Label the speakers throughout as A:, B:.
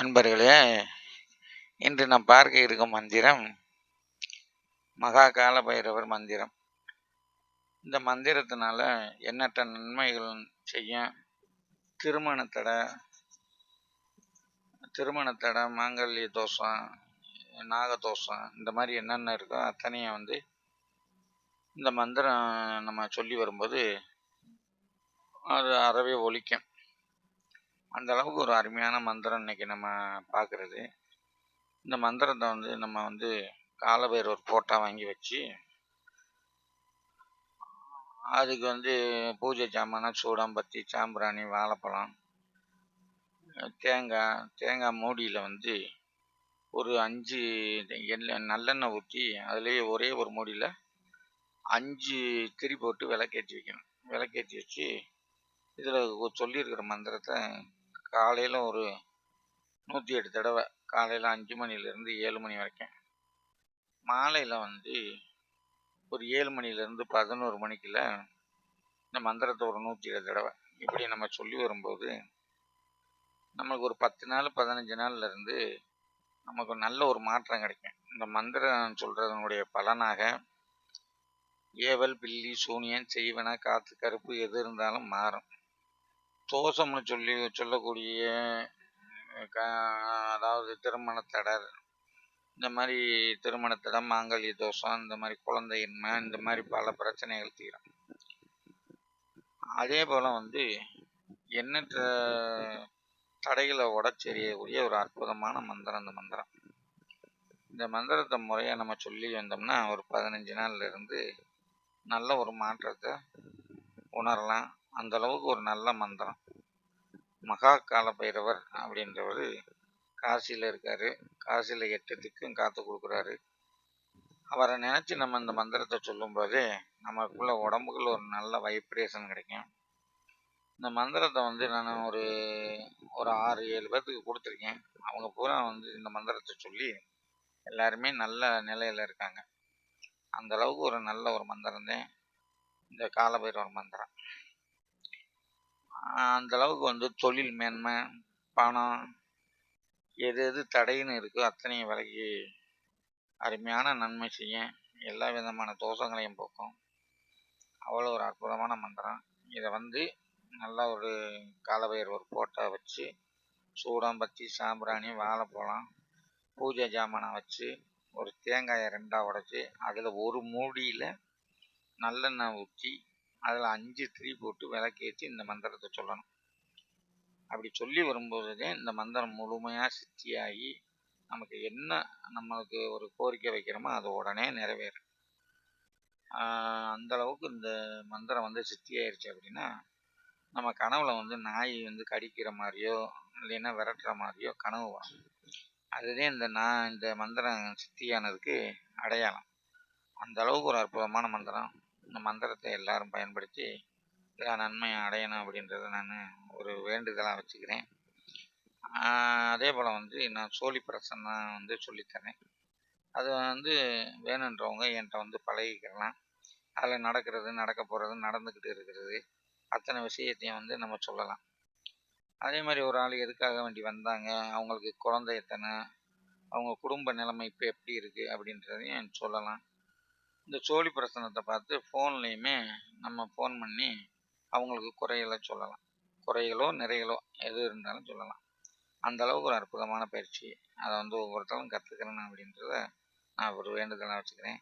A: அன்பர்களே இன்று நாம் பார்க்க இருக்கும் மந்திரம் மகா கால பைரவர் மந்திரம். இந்த மந்திரத்தினால எண்ணற்ற நன்மைகள் செய்யும். திருமணத்தடை திருமணத்தடை மாங்கல்ய தோஷம் நாகதோஷம் இந்த மாதிரி என்னென்ன இருக்கோ அத்தனையும் வந்து இந்த மந்திரம் நம்ம சொல்லி வரும்போது அது அறவே ஒழிக்கும். அந்த அளவுக்கு ஒரு அருமையான மந்திரம் இன்னைக்கு நம்ம பார்க்குறது இந்த மந்திரத்தை வந்து நம்ம வந்து காலபைரவர் ஃபோட்டோ வாங்கி வச்சு அதுக்கு வந்து பூஜை சாமான சூடாம்பத்தி சாம்பிராணி வாழைப்பழம் தேங்காய் தேங்காய் மூடியில் வந்து ஒரு அஞ்சு எண்ணெய் நல்லெண்ணெய் ஊற்றி அதுலேயே ஒரே ஒரு மூடியில் அஞ்சு திரி போட்டு விளக்கேற்றி வைக்கணும். விளக்கேற்றி வச்சு இதில் சொல்லியிருக்கிற மந்திரத்தை காலையில் ஒரு நூற்றி எட்டு தடவை காலையில் அஞ்சு மணிலேருந்து ஏழு மணி வரைக்கும். மாலையில் வந்து ஒரு ஏழு மணிலேருந்து பதினோரு மணிக்குள்ள இந்த மந்திரத்தை ஒரு நூற்றி ஏழு தடவை. இப்படி நம்ம சொல்லி வரும்போது நமக்கு ஒரு பத்து நாள் பதினஞ்சு நாள்லேருந்து நமக்கு நல்ல ஒரு மாற்றம் கிடைக்கும். இந்த மந்திரம் சொல்கிறதனுடைய பலனாக ஏவல் பில்லி சூனியன் செய்வன காற்று கருப்பு எது இருந்தாலும் மாறும். தோஷம்னு சொல்லி சொல்லக்கூடிய அதாவது திருமண தடர். இந்த மாதிரி திருமண தடை மாங்கல்ய தோஷம் இந்த மாதிரி குழந்தையின்மை இந்த மாதிரி பல பிரச்சனைகள் தீரும். அதே போல் வந்து எண்ணற்ற தடைகளை உடச்செறியக்கூடிய ஒரு அற்புதமான மந்திரம் இந்த மந்திரம். இந்த மந்திரத்தை முறையாக நம்ம சொல்லி வந்தோம்னா ஒரு பதினஞ்சு நாள்ல இருந்து நல்ல ஒரு மாற்றத்தை உணரலாம். அந்த அளவுக்கு ஒரு நல்ல மந்திரம். மகா கால பைரவர் அப்படின்றவர் காசியில் இருக்கார். காசியில் எட்டு திக்கும் காத்து கொடுக்குறாரு. அவரை நினச்சி நம்ம இந்த மந்திரத்தை சொல்லும்போது நமக்குள்ள உடம்புக்குள்ள ஒரு நல்ல வைப்ரேஷன் கிடைக்கும். இந்த மந்திரத்தை வந்து நான் ஒரு ஒரு ஆறு ஏழு பேர்த்துக்கு கொடுத்துருக்கேன். அவங்க பூரா வந்து இந்த மந்திரத்தை சொல்லி எல்லாருமே நல்ல நிலையில் இருக்காங்க. அந்த அளவுக்கு ஒரு நல்ல ஒரு மந்திரம் தான் இந்த காலபைரவர் மந்திரம். அந்தளவுக்கு வந்து தொழில் மேன்மை பணம் எது எது தடைன்னு இருக்கோ அத்தனையும் விலகி அருமையான நன்மை செய்யும் எல்லா விதமான தோஷங்களையும் போக்கும். அவ்வளோ ஒரு அற்புதமான மந்திரம். இதை வந்து நல்லா ஒரு காலபைரவர் போட்டோ வச்சு சூடாம்பத்தி சாம்பிராணி வாழைப்பழம் பூஜை ஜாமானை வச்சு ஒரு தேங்காயை ரெண்டாக உடச்சி அதில் ஒரு மூடியில் நல்லெண்ணெய் ஊற்றி அதில் அஞ்சு திரி போட்டு விளக்கேற்றி இந்த மந்திரத்தை சொல்லணும். அப்படி சொல்லி வரும்போது இந்த மந்திரம் முழுமையாக சித்தியாகி நமக்கு என்ன நம்மளுக்கு ஒரு கோரிக்கை வைக்கிறோமோ அது உடனே நிறைவேறும். அந்தளவுக்கு இந்த மந்திரம் வந்து சித்தியாயிருச்சு அப்படின்னா நம்ம கனவுல வந்து நாய் வந்து கடிக்கிற மாதிரியோ இல்லைன்னா விரட்டுற மாதிரியோ கனவு வரும். அதுதான் இந்த நான் இந்த மந்திரம் சித்தியானதுக்கு அடையாளம். அந்த அளவுக்கு ஒரு அற்புதமான மந்திரம். இந்த மந்திரத்தை எல்லாரும் பயன்படுத்தி எல்லா நன்மையும் அடையணும் அப்படின்றத நான் ஒரு வேண்டுதலாக வச்சுக்கிறேன். அதே போல் வந்து நான் சோழி பிரசன்னா வந்து சொல்லித்தரேன். அது வந்து வேணுன்றவங்க என்கிட்ட வந்து பழகிக்கலாம். அதில் நடக்கிறது நடக்க போகிறது நடந்துக்கிட்டு இருக்கிறது அத்தனை விஷயத்தையும் வந்து நம்ம சொல்லலாம். அதே மாதிரி ஒரு ஆள் எதுக்காக வேண்டி வந்தாங்க அவங்களுக்கு குழந்தை எத்தனை அவங்க குடும்ப நிலைமை இப்போ எப்படி இருக்குது அப்படின்றதையும் சொல்லலாம். இந்த சோழி பிரசனத்தை பார்த்து ஃபோன்லேயுமே நம்ம ஃபோன் பண்ணி அவங்களுக்கு குறைகளை சொல்லலாம். குறைகளோ நிறைகளோ எது இருந்தாலும் சொல்லலாம். அந்த அளவுக்கு ஒரு அற்புதமான பயிற்சி. அதை வந்து ஒவ்வொருத்தரும் கற்றுக்கிறேன் அப்படின்றத நான் ஒரு வேண்டுதலாக வச்சுக்கிறேன்.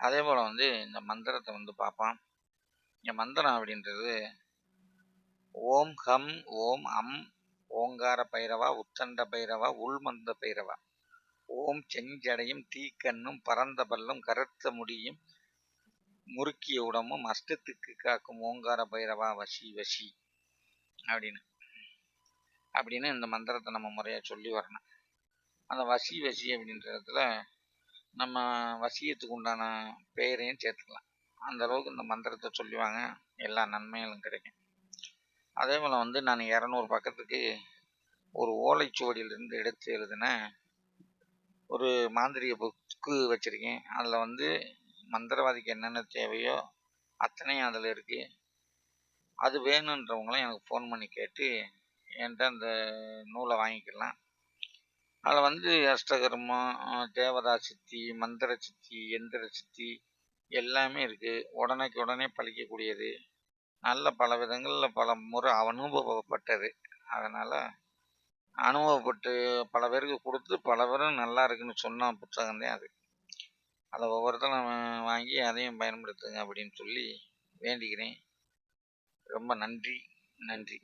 A: அதே போல் வந்து இந்த மந்திரத்தை வந்து பார்ப்பான் இந்த மந்திரம் அப்படின்றது ஓம் ஹம் ஓம் அம் ஓங்கார பைரவா உத்தண்ட பைரவா உள்மந்த பைரவா. ஓம் செஞ்சடையும் தீக்கண்ணும் பரந்த பல்லும் கருத்த முடியும் முறுக்கிய உடம்பும் அஷ்டத்துக்கு காக்கும் ஓங்கார பைரவா வசி வசி. அப்படின்னு. அப்படின்னு இந்த மந்திரத்தை நம்ம முறையாக சொல்லி வரணும். அந்த வசி வசி அப்படின்றதுல நம்ம வசியத்துக்கு உண்டான பெயரையும் சேர்த்துக்கலாம். அந்த அளவுக்கு இந்த மந்திரத்தை சொல்லுவாங்க. எல்லா நன்மைகளும் கிடைக்கும். அதே போல் வந்து நான் இரநூறு பக்கத்துக்கு ஒரு ஓலைச்சுவடியிலிருந்து எடுத்து எழுதின ஒரு மாந்திரிக புக்கு வச்சுருக்கேன். அதில் வந்து மந்திரவாதிக்கு என்னென்ன தேவையோ அத்தனையும் அதில் இருக்குது அது வேணுன்றவங்களாம் எனக்கு ஃபோன் பண்ணி கேட்டு என்கிட்ட அந்த நூலை வாங்கிக்கலாம். அதில் வந்து அஷ்டகர்மம் தேவதா சித்தி மந்திர சித்தி எந்திர சித்தி எல்லாமே இருக்குது உடனேக்கு உடனே பழிக்கக்கூடியது. நல்ல பல விதங்களில் பல முறை அனுபவப்பட்டது. அதனால் அனுபவப்பட்டு பல பேருக்கு கொடுத்து பல பேரும் நல்லா இருக்குன்னு சொன்ன புத்தகம் தான் அது. அதை ஒவ்வொருத்தரும் வாங்கி அதையும் பயன்படுத்துங்க அப்படின்னு சொல்லி வேண்டிக்கிறேன். ரொம்ப நன்றி. நன்றி.